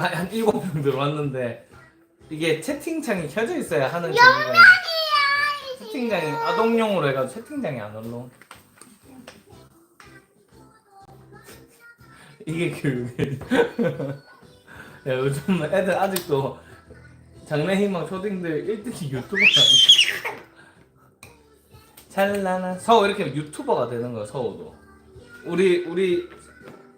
한, 한 일곱 명 들어왔는데 이게 채팅창이 켜져 있어야 하는 경우가 있- 채팅창이. 아동용으로 해가지고 채팅창이 안 올라. 이게 교육이. 야. 요즘 애들 아직도 장래희망 초딩들 1등이 유튜버가 찰나나 서우 이렇게 유튜버가 되는 거야 서우도. 우리 우리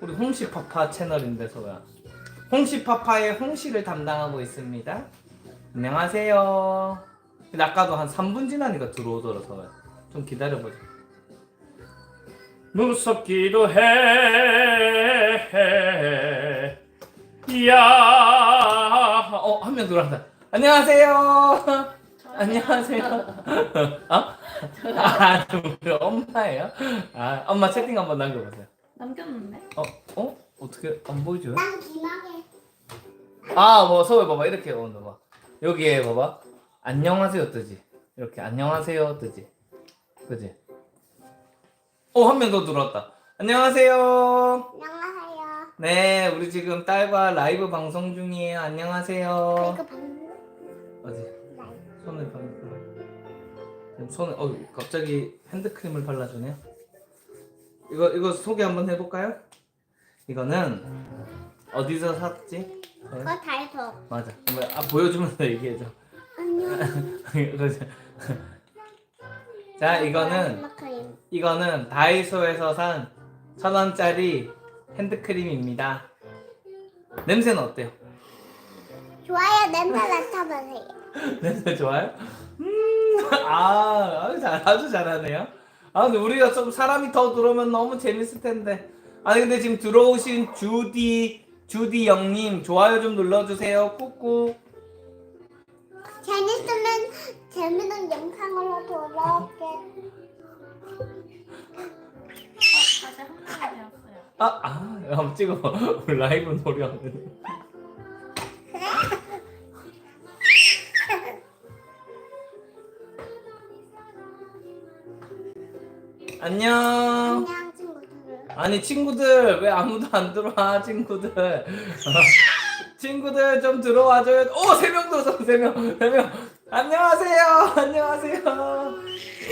우리 홍시 파파 채널인데 서우야 홍시 파파의 홍시를 담당하고 있습니다 안녕하세요 근데 아까도 한 3분 지나니까 들어오더라 서우야 좀 기다려보자 무섭기도 해 야, 어, 한 명 들어왔다. 안녕하세요. 안녕하세요. 어? 아, 우리 엄마예요? 아, 엄마 채팅 한번 남겨보세요. 남겼는데? 어, 어? 어떻게 안 보이죠? 난 기막에 아, 뭐 서울 봐봐 이렇게 온다 봐. 여기에 봐봐. 안녕하세요 뜨지. 이렇게 안녕하세요 뜨지. 그지? 어, 한 명 더 들어왔다. 안녕하세요. 안녕하세요. 네, 우리 지금 딸과 라이브 방송 중이에요. 안녕하세요. 이거 방금 어디? 손을 발라. 지금 손을 어 갑자기 핸드크림을 발라주네요. 이거 이거 소개 한번 해볼까요? 이거는 어디서 샀지? 그거 달더 맞아. 한번 아 보여주면서 얘기해줘. 안녕. 자 이거는 마크림. 이거는 다이소에서 산 천 원짜리 핸드크림입니다. 냄새는 어때요? 좋아요 냄새 맡아보세요. 냄새 좋아요? 음, 아, 아주, 잘, 아주 잘하네요. 아, 근데 우리가 좀 사람이 더 들어오면 너무 재밌을 텐데. 아니, 근데 지금 들어오신 주디, 주디 영님, 좋아요 좀 눌러주세요. 꾹꾹. 재밌으면 재밌는 영상으로 돌아올게. 어, 다시 한 명이 되었어요. 아, 아, 한번 찍어. 우리 라이브 노래 하는. 안녕. 안녕 친구들. 아니 친구들 왜 아무도 안 들어와 친구들? 친구들 좀 들어와줘요. 오세 명 들어서 세명세명. 안녕하세요 안녕하세요.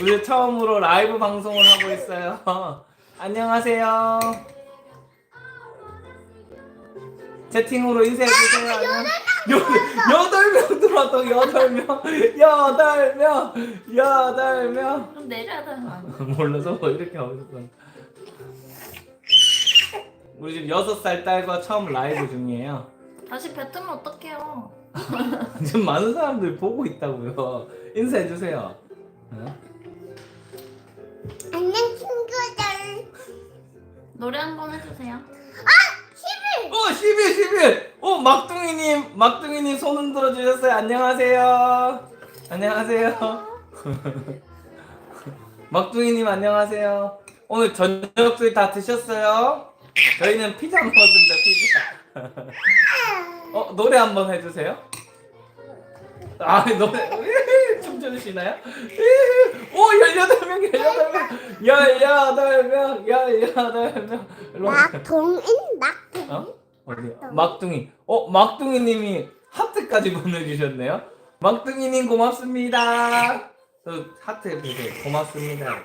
우리 처음으로 라이브 방송을 하고 있어요. 안녕하세요. 채팅으로 인사해주세요. 여- 여덟 명 들어왔다 여덟 명. 여덟 명 여덟 명. 좀 내려야? 몰라서 뭐 이렇게 하고 있었어. 우리 지금 여섯 살 딸과 처음 라이브 중이에요. 다시 뱉으면 어떡해요? 지금 많은 사람들이 보고 있다고요. 인사해 주세요. 어? 안녕 친구들. 노래 한 번 해주세요. 어, 11, 11. 어, 막둥이님, 막둥이님 손 흔들어 주셨어요. 안녕하세요. 안녕하세요. 막둥이님 안녕하세요. 오늘 저녁들 다 드셨어요? 저희는 피자 먹었습니다. 피자. 어 노래 한번 해주세요. 아 노래 춤추시나요? 오 18명 18명 18명 18명 일로 와. 막동인 막동. 어? 어디? 막둥이 어 막둥이님이 하트까지 보내주셨네요 막둥이님 고맙습니다 저 하트 해주세요 고맙습니다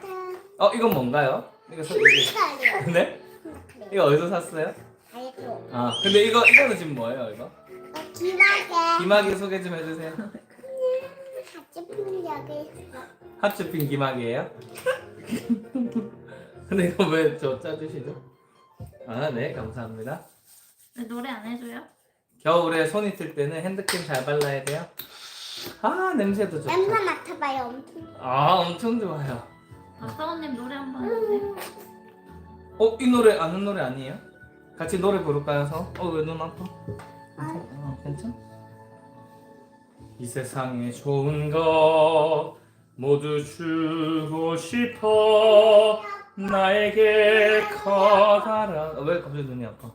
어 이건 뭔가요? 이거 소, 이거, 친구들이요. 네? 이거 어디서 샀어요? 알고. 아 근데 이거 이거는 지금 뭐예요 이거? 어, 기막에 기막이 소개 좀 해주세요 같이 있어. 하츠핀 기막이에요? 근데 이거 왜 저 짜주시죠? 아 네 감사합니다 왜 노래 안 해줘요? 겨울에 손 있을 때는 핸드크림 잘 발라야 돼요 아 냄새도 좋다 냄새 맡아봐요 엄청. 아 엄청 좋아요 박사원님 노래 한 번 해주세요. 어? 이 노래 아는 노래 아니에요? 같이 노래 부를까요 서? 어 왜 눈 아파? 괜찮? 어, 괜찮? 이 세상에 좋은 것 모두 주고 싶어 나에게 커다란 어, 왜 갑자기 눈이 아파?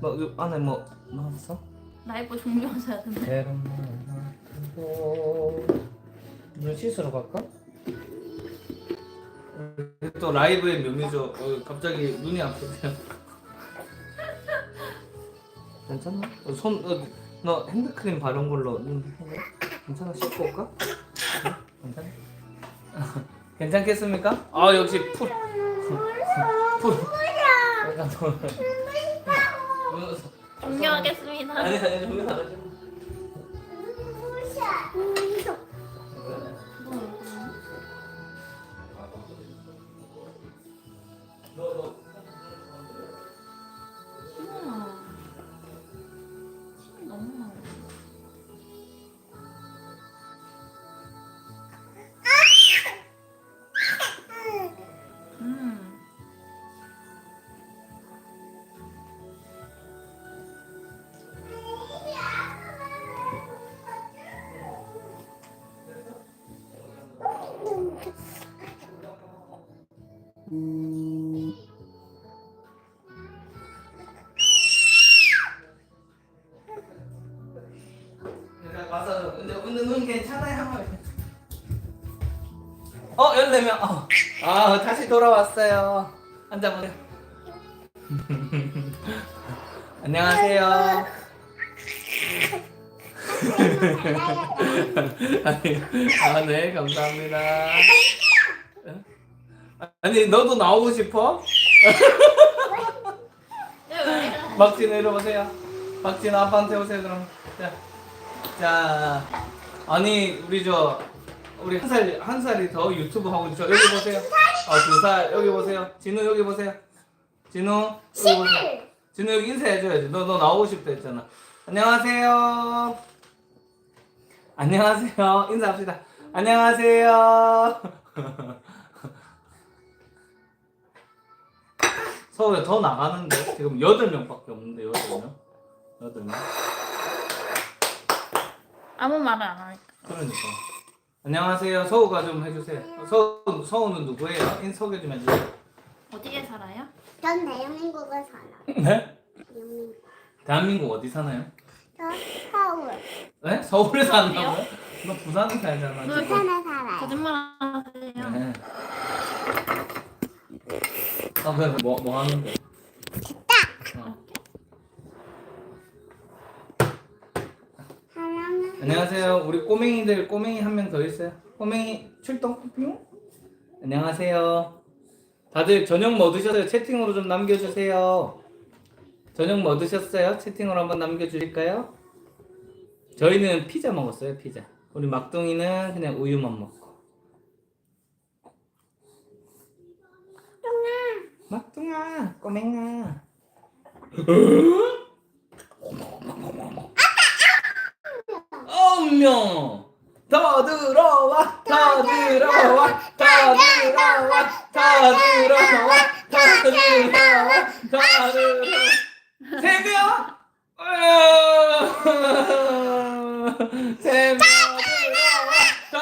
너 이거 안에 뭐 나왔어? 라이브 종료하셔야 되는데. 눈 씻으러 갈까? 또 라이브의 묘미죠. 어, 갑자기 눈이 아프세요. 괜찮나? 어, 손, 어, 너 핸드크림 바른 걸로 눈 해? 괜찮아? 씻고 올까? 네? 괜찮아? 괜찮겠습니까? 아 역시 풀. 풀. 약간 더- 존경하겠습니다. 아니 아니. 침 눈 괜찮아요? 어 14명 어. 아 다시 돌아왔어요 앉아보세요 안녕하세요 아니, 아, 네, 감사합니다. 아니, 너도 나오고 싶어? 박진 이리 오세요. 박진 아빠한테 오세요, 그럼. 자, 자, 아니, 우리 저, 우리 한 살, 한 살이 더 유튜브 하고 있죠. 여기 보세요. 아, 두 살, 여기 보세요. 진우, 여기 보세요. 진우, 여기 보세요. 진우, 여기 인사해줘야지. 너, 너 나오고 싶다 했잖아. 안녕하세요. 안녕하세요. 인사합시다. 안녕하세요. 서울에 더 나가는데 지금 8명밖에 없는데 8명? 8명? 아무 말을 안 하니까. 그러니까 안녕하세요 서우가 좀 해주세요 서우, 서우는 누구예요? 인 소개 좀 해주세요 어디에 살아요? 전 대한민국에 살아. 네? 대한민국. 대한민국 어디 사나요? 저 서울. 네? 서울에 산다고요? 너 부산에 살잖아 너 지금. 부산에 살아요. 거짓말 하세요. 네. 아 그래 뭐, 뭐 하는데? 어. 하나는 안녕하세요. 우리 꼬맹이들 꼬맹이 한 명 더 있어요. 꼬맹이 출동 뿅. 안녕하세요. 다들 저녁 뭐 드셨어요? 채팅으로 좀 남겨주세요. 저녁 뭐 드셨어요? 채팅으로 한번 남겨주실까요? 저희는 피자 먹었어요. 피자. 우리 막둥이는 그냥 우유만 먹고. 막둥아, 꼬맹아. 엄명 더 들어와 더 들어와 더 들어와 더 들어와 더 들어와 더 들어와 세 명 세명 들어와 더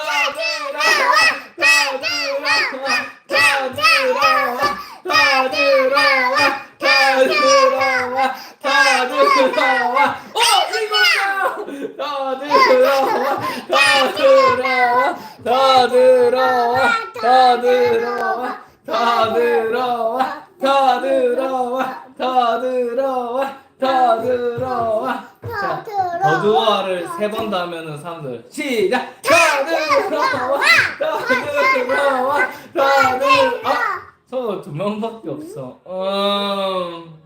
들어와 더 들어와 더 들어와 없어. 음.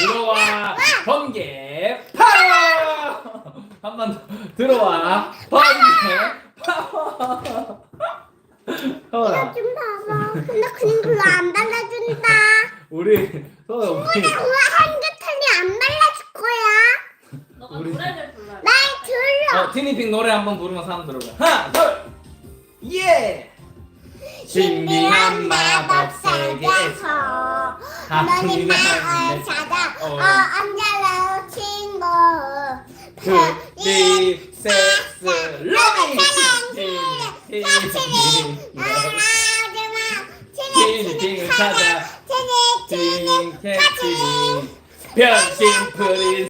들어와. 번개. 파워. 한 번 더. 들어와. 번개. 파워. 서울아 좀 봐봐. 근데 그거 안 발라준다. 우리 서울아 우리. 그거 한개탄이 안 발라줄 거야. 너가 우리- 노래를 불러야 날 들러. 어, 티니핑 노래 한번 부르면 사람 들어가 하나 둘 예 준비한 마법 세계에서 하나님 마을 찾아 어 언제나 친구 프리세스 로빈 사치리 마지막 치리 치리 찾아 치리 치리 사치리 변신풀이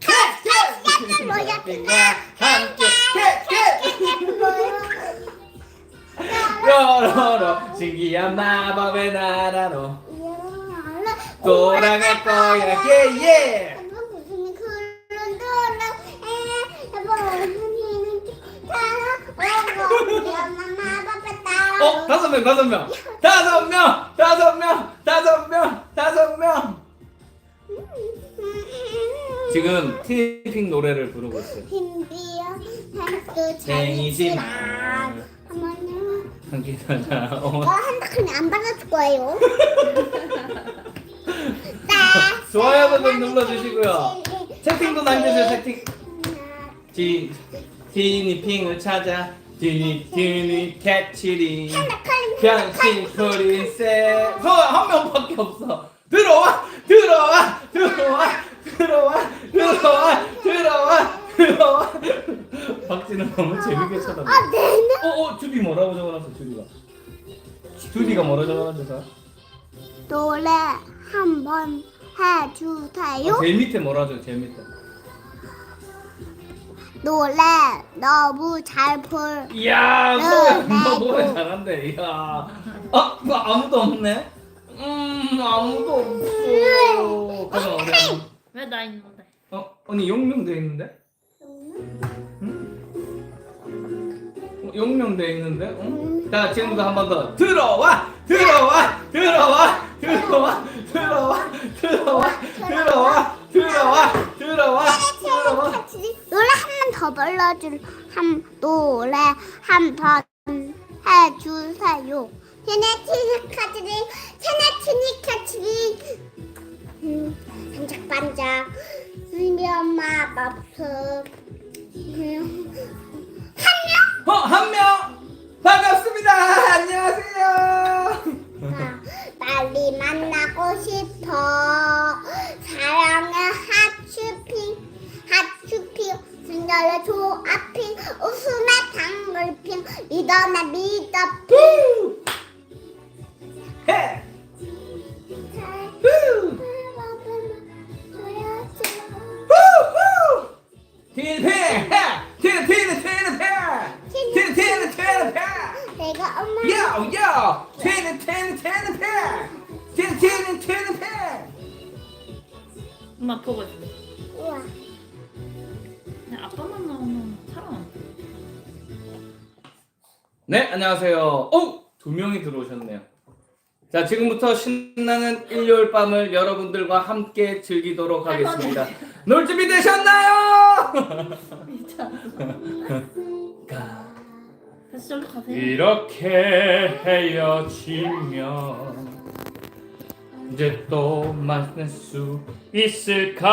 컷컷 깜짝 놀랐구나 함께 컷컷 로 신기한 마법의 나라로 돌아갈 거야. 예예. 어 다섯 명 다섯 명. 다섯 명 다섯 명 다섯 명 다섯 명. 지금 티핑 노래를 부르고 있어요. 생이지만 어머나 한기사자. 어. 어머 한다 그냥 안 받아줄 거예요. 좋아요 버튼 눌러주시고요. 채팅도 남겨주세요 채팅. 지 티니핑을 찾아. 티니 티니 캐치리. 병신 프린세 소한 명밖에 없어. 들어와 들어와 들어와 들어와 들어와 들어와 들어와 박진은 너무 재밌게 쳐다봐. 아 네네 어어 주디 뭐라고 적어놨어 주디가? 주디가 뭐라고 적어놨어 노래 한 번 해주세요. 제일 밑에 뭐라 죠 제일 밑에 노래 너무 잘 불. 이야 네, 너, 너 네, 노래 네. 잘한대 이야. 아 뭐, 아무도 없네? 음 아무도 없어. 그럼 어디 한번 왜나 있는데? 어 언니 용명돼 있는데 용명돼 있는데 응? 자 지금부터 한 번 더 들어와 들어와 들어와 들어와 들어와 들어와 들어와 들어와 들어와 들어와 노래 한 번 더 불러줄 한 노래 한 번 해주세요. 세네 티니 카츠리 세네 티니 카츠리 음, 반짝반짝 수면마 밥솥 음, 어, 한 명! 반갑습니다! 안녕하세요! 나 빨리 만나고 싶어 사랑의 하츄핑 하츄핑 순결의 조아핑 웃음의 당글핑 믿어내 믿어핑 내가 엄마 요! 요! 티니 티니 티니 해! 티니 티니 티니 해! 엄마 보고 있어. 우와 그냥 아빠만 나오면 살아남아. 네, 안녕하세요. 어, 두 명이 들어오셨네요. 자, 지금부터 신나는 일요일 밤을 여러분들과 함께 즐기도록 하겠습니다. 놀 준비 되셨나요? 다 가세요. 이렇게 헤어지면 이제 또 만날 수 있을까?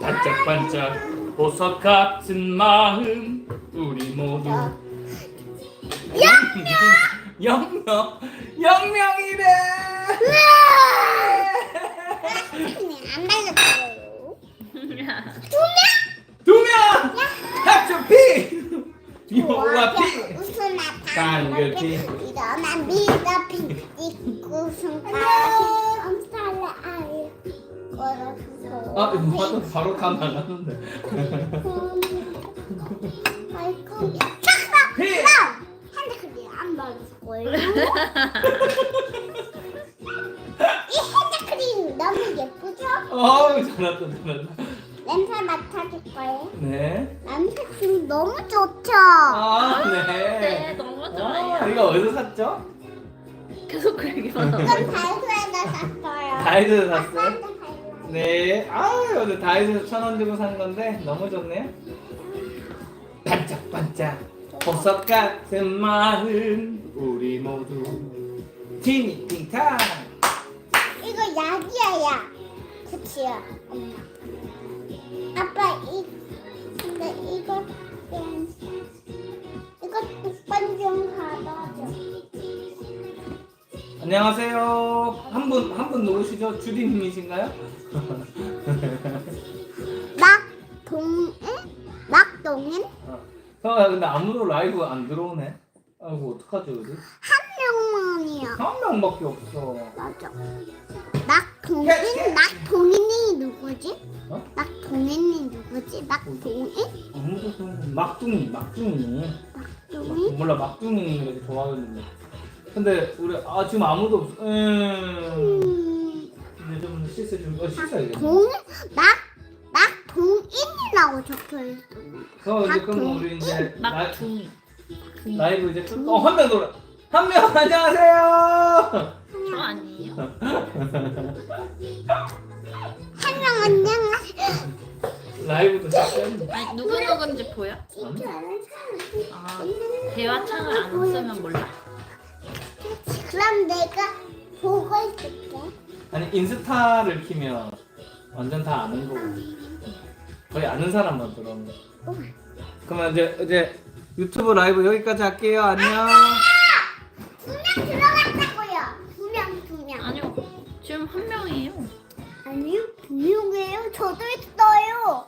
반짝반짝 보석 같은 마음 우리 모두. 영명! 영명 영명이래! 안 발라줘요. 두명! 피 피? 웃음의 당글핑. 일어나 믿어핑 입고 손가락핑 엄살래 아이 걸어서. 아 이거 바로 바로 다 나갔는데. 아이고 피! 핸드크림 안 바를 거예요 이 핸드크림 너무 예쁘죠? 어우 잘났다 잘났다. 냄새 맡아줄 거예요 네 지금 너무 좋죠? 아, 네, 네. 너무 어, 좋아요. 이거 어디서 샀죠? 계속 그 얘기만 하고. 이건 다이소에서 샀어요 다이소에서 샀어요? 아빠한테. 네. 아, 오늘 다이소에서 천 원 주고 산 건데 너무 좋네요. 반짝반짝 보석 같은 마음 우리 모두 티니핑탕. 이거 약이야 약 그치요 엄마 아빠 이 근데 이거 좀- 이거 오빠 좀 받아줘 안녕하세요. 한 분 한 분 누구시죠? 주디님이신가요? 막동인 막동인 어. 어, 근데 아무도 라이브 안 들어오네. 아이고 어떡하죠, 우리? 한 명만이야 한 명밖에 없어. 맞아 막동인 막동인이 누구지? 어? 막동인이 누구지? 막동인? 아무도 그 막둥이, 막둥이. 동인? 몰라 막둥이 이렇게 좋아하는데 근데 우리 아 지금 아무도 없어. 음. 음, 이제 좀 씻어 좀 어, 씻어야겠네. 동, 막, 막 동인이라고 적혀 있어. 그럼 이제 막 그럼 동- 우리 이제 라, 막둥이. 둥이. 라이브 이제 끝. 어한 명 돌아. 한 명 안녕하세요. 저 아니에요? 한명 안녕하세요. 라이브도 시작했네. 아니 누구 누군지 보여? 아 대화창을 안 쓰면 몰라? 그럼 내가 보고 있을게. 아니 인스타를 키면 완전 다 아는 거고 거의 아는 사람만 들어오는 거. 그러면 이제 이제 유튜브 라이브 여기까지 할게요. 안녕. 두명 들어 똥똥이에요. 아니요, 무용이에요. 저도 있어요.